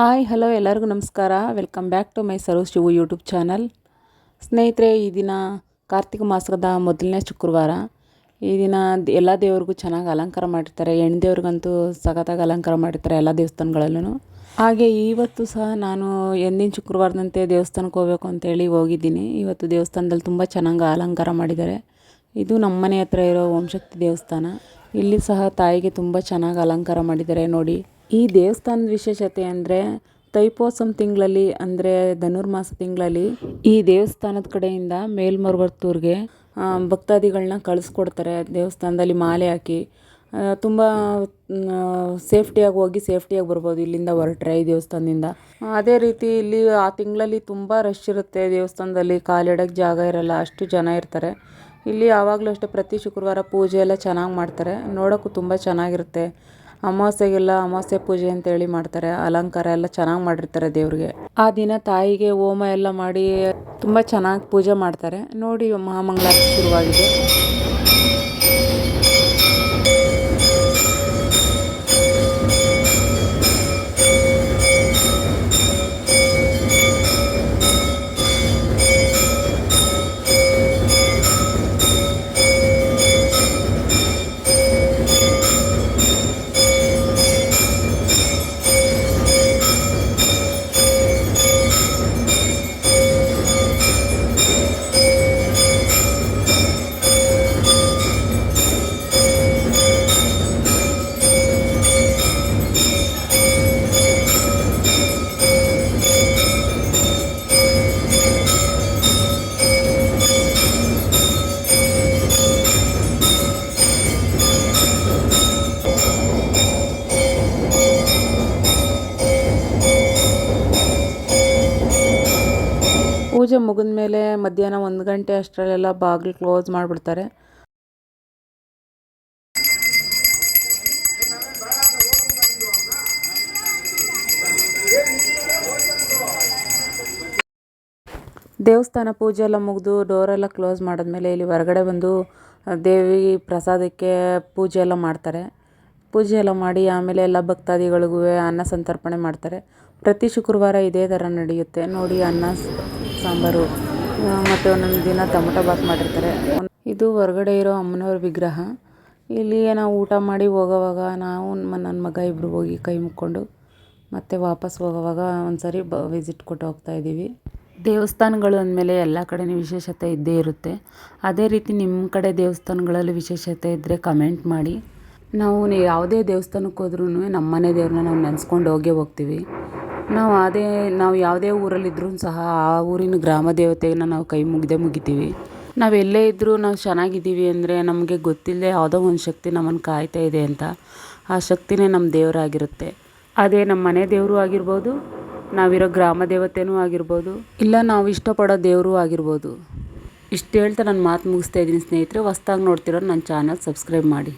Hi, hello ಎಲ್ಲರಿಗೂ ನಮಸ್ಕಾರ. Welcome back to my ಸರ್ವ್ ಶಿವು ಯೂಟ್ಯೂಬ್ ಚಾನಲ್ ಸ್ನೇಹಿತರೆ, ಈ ದಿನ ಕಾರ್ತಿಕ ಮಾಸದ ಮೊದಲನೇ ಶುಕ್ರವಾರ. ಈ ದಿನ ಎಲ್ಲ ದೇವ್ರಿಗೂ ಚೆನ್ನಾಗಿ ಅಲಂಕಾರ ಮಾಡಿರ್ತಾರೆ. ಹೆಣ್ಣು ದೇವ್ರಿಗಂತೂ ಸಖತ್ತಾಗಿ ಅಲಂಕಾರ ಮಾಡಿರ್ತಾರೆ ಎಲ್ಲ ದೇವಸ್ಥಾನಗಳಲ್ಲೂ ಹಾಗೆ ಇವತ್ತು ಸಹ ನಾನು ಎಂದಿನ ಶುಕ್ರವಾರದಂತೆ ದೇವಸ್ಥಾನಕ್ಕೆ ಹೋಗ್ಬೇಕು ಅಂತೇಳಿ ಹೋಗಿದ್ದೀನಿ. ಇವತ್ತು ದೇವಸ್ಥಾನದಲ್ಲಿ ತುಂಬ ಚೆನ್ನಾಗಿ ಅಲಂಕಾರ ಮಾಡಿದ್ದಾರೆ. ಇದು ನಮ್ಮ ಮನೆ ಹತ್ರ ಇರೋ ಓಂಶಕ್ತಿ ದೇವಸ್ಥಾನ. ಇಲ್ಲಿ ಸಹ ತಾಯಿಗೆ ತುಂಬ ಚೆನ್ನಾಗಿ ಅಲಂಕಾರ ಮಾಡಿದ್ದಾರೆ. ನೋಡಿ ಈ ದೇವಸ್ಥಾನದ ವಿಶೇಷತೆ ಅಂದರೆ ತೈಪೋಸಂ ತಿಂಗಳಲ್ಲಿ ಅಂದರೆ ಧನುರ್ಮಾಸ ತಿಂಗಳಲ್ಲಿ ಈ ದೇವಸ್ಥಾನದ ಕಡೆಯಿಂದ ಮೇಲ್ಮರುವತ್ತೂರಿಗೆ ಭಕ್ತಾದಿಗಳನ್ನ ಕಳಿಸ್ಕೊಡ್ತಾರೆ ದೇವಸ್ಥಾನದಲ್ಲಿ ಮಾಲೆ ಹಾಕಿ. ತುಂಬ ಸೇಫ್ಟಿಯಾಗಿ ಹೋಗಿ ಸೇಫ್ಟಿಯಾಗಿ ಬರ್ಬೋದು ಇಲ್ಲಿಂದ ಹೊರಟ್ರೆ ಈ ದೇವಸ್ಥಾನದಿಂದ. ಅದೇ ರೀತಿ ಇಲ್ಲಿ ಆ ತಿಂಗಳಲ್ಲಿ ತುಂಬ ರಶ್ ಇರುತ್ತೆ ದೇವಸ್ಥಾನದಲ್ಲಿ ಕಾಲಿಡೋಕ್ಕೆ ಜಾಗ ಇರಲ್ಲ, ಅಷ್ಟು ಜನ ಇರ್ತಾರೆ. ಇಲ್ಲಿ ಯಾವಾಗಲೂ ಅಷ್ಟೇ ಪ್ರತಿ ಶುಕ್ರವಾರ ಪೂಜೆ ಎಲ್ಲ ಚೆನ್ನಾಗಿ ಮಾಡ್ತಾರೆ, ನೋಡೋಕ್ಕೂ ತುಂಬ ಚೆನ್ನಾಗಿರುತ್ತೆ. ಅಮಾವಾಸ್ಯೆಗೆಲ್ಲ ಅಮಾವಾಸ್ಯೆ ಪೂಜೆ ಅಂತೇಳಿ ಮಾಡ್ತಾರೆ. ಅಲಂಕಾರ ಎಲ್ಲ ಚೆನ್ನಾಗಿ ಮಾಡಿರ್ತಾರೆ ದೇವ್ರಿಗೆ. ಆ ದಿನ ತಾಯಿಗೆ ಹೋಮ ಎಲ್ಲ ಮಾಡಿ ತುಂಬ ಚೆನ್ನಾಗಿ ಪೂಜೆ ಮಾಡ್ತಾರೆ. ನೋಡಿ ಮಹಾಮಂಗಳಾರತಿ ಶುರುವಾಗಿದೆ. ಪೂಜೆ ಮುಗಿದ ಮೇಲೆ ಮಧ್ಯಾಹ್ನ ಒಂದು ಗಂಟೆ ಅಷ್ಟರಲ್ಲೆಲ್ಲ ಬಾಗಿಲು ಕ್ಲೋಸ್ ಮಾಡಿಬಿಡ್ತಾರೆ. ದೇವಸ್ಥಾನ ಪೂಜೆ ಎಲ್ಲ ಮುಗಿದು ಡೋರೆಲ್ಲ ಕ್ಲೋಸ್ ಮಾಡಿದ್ಮೇಲೆ ಇಲ್ಲಿ ಹೊರಗಡೆ ಬಂದು ದೇವಿ ಪ್ರಸಾದಕ್ಕೆ ಪೂಜೆ ಎಲ್ಲ ಮಾಡ್ತಾರೆ. ಪೂಜೆ ಎಲ್ಲ ಮಾಡಿ ಆಮೇಲೆ ಎಲ್ಲ ಭಕ್ತಾದಿಗಳಿಗೂ ಅನ್ನ ಸಂತರ್ಪಣೆ ಮಾಡ್ತಾರೆ. ಪ್ರತಿ ಶುಕ್ರವಾರ ಇದೇ ಥರ ನಡೆಯುತ್ತೆ. ನೋಡಿ ಅನ್ನ ಸಾಂಬಾರು ಮತ್ತು ಒಂದೊಂದು ದಿನ ಟೊಮೊಟೊ ಬಾತ್ ಮಾಡಿರ್ತಾರೆ. ಇದು ಹೊರಗಡೆ ಇರೋ ಅಮ್ಮನವ್ರ ವಿಗ್ರಹ. ಇಲ್ಲಿ ನಾವು ಊಟ ಮಾಡಿ ಹೋಗೋವಾಗ ನಾವು ನನ್ನ ಮಗ ಇಬ್ಬರು ಹೋಗಿ ಕೈ ಮುಕ್ಕೊಂಡು ಮತ್ತೆ ವಾಪಸ್ ಹೋಗೋವಾಗ ಒಂದ್ಸರಿ ಬ ವಿಸಿಟ್ ಕೊಟ್ಟು ಹೋಗ್ತಾ ಇದ್ದೀವಿ. ದೇವಸ್ಥಾನಗಳು ಅಂದಮೇಲೆ ಎಲ್ಲ ಕಡೆನೂ ವಿಶೇಷತೆ ಇದ್ದೇ ಇರುತ್ತೆ. ಅದೇ ರೀತಿ ನಿಮ್ಮ ಕಡೆ ದೇವಸ್ಥಾನಗಳಲ್ಲಿ ವಿಶೇಷತೆ ಇದ್ದರೆ ಕಮೆಂಟ್ ಮಾಡಿ. ನಾವು ಯಾವುದೇ ದೇವಸ್ಥಾನಕ್ಕೆ ಹೋದ್ರೂ ನಮ್ಮ ಮನೆ ದೇವ್ರನ್ನ ನಾವು ನೆನೆಸ್ಕೊಂಡು ಹೋಗೇ ಹೋಗ್ತೀವಿ. ನಾವು ಅದೇ, ನಾವು ಯಾವುದೇ ಊರಲ್ಲಿದ್ದರೂ ಸಹ ಆ ಊರಿನ ಗ್ರಾಮ ದೇವತೆಯನ್ನು ನಾವು ಕೈ ಮುಗಿದೆ ಮುಗಿತೀವಿ. ನಾವು ಎಲ್ಲೇ ಇದ್ದರೂ ನಾವು ಚೆನ್ನಾಗಿದ್ದೀವಿ ಅಂದರೆ ನಮಗೆ ಗೊತ್ತಿಲ್ಲದೆ ಯಾವುದೋ ಒಂದು ಶಕ್ತಿ ನಮ್ಮನ್ನು ಕಾಯ್ತಾ ಇದೆ ಅಂತ ಆ ಶಕ್ತಿನೇ ನಮ್ಮ ದೇವರಾಗಿರುತ್ತೆ. ಅದೇ ನಮ್ಮ ಮನೆ ದೇವರು ಆಗಿರ್ಬೋದು, ನಾವಿರೋ ಗ್ರಾಮ ದೇವತೆನೂ ಆಗಿರ್ಬೋದು, ಇಲ್ಲ ನಾವು ಇಷ್ಟಪಡೋ ದೇವರೂ ಆಗಿರ್ಬೋದು. ಇಷ್ಟು ಹೇಳ್ತಾ ನಾನು ಮಾತು ಮುಗಿಸ್ತಾ ಇದ್ದೀನಿ ಸ್ನೇಹಿತರೆ, ಹೊಸ್ದಾಗಿ ನೋಡ್ತಿರೋ ನನ್ನ ಚಾನಲ್ ಸಬ್ಸ್ಕ್ರೈಬ್ ಮಾಡಿ.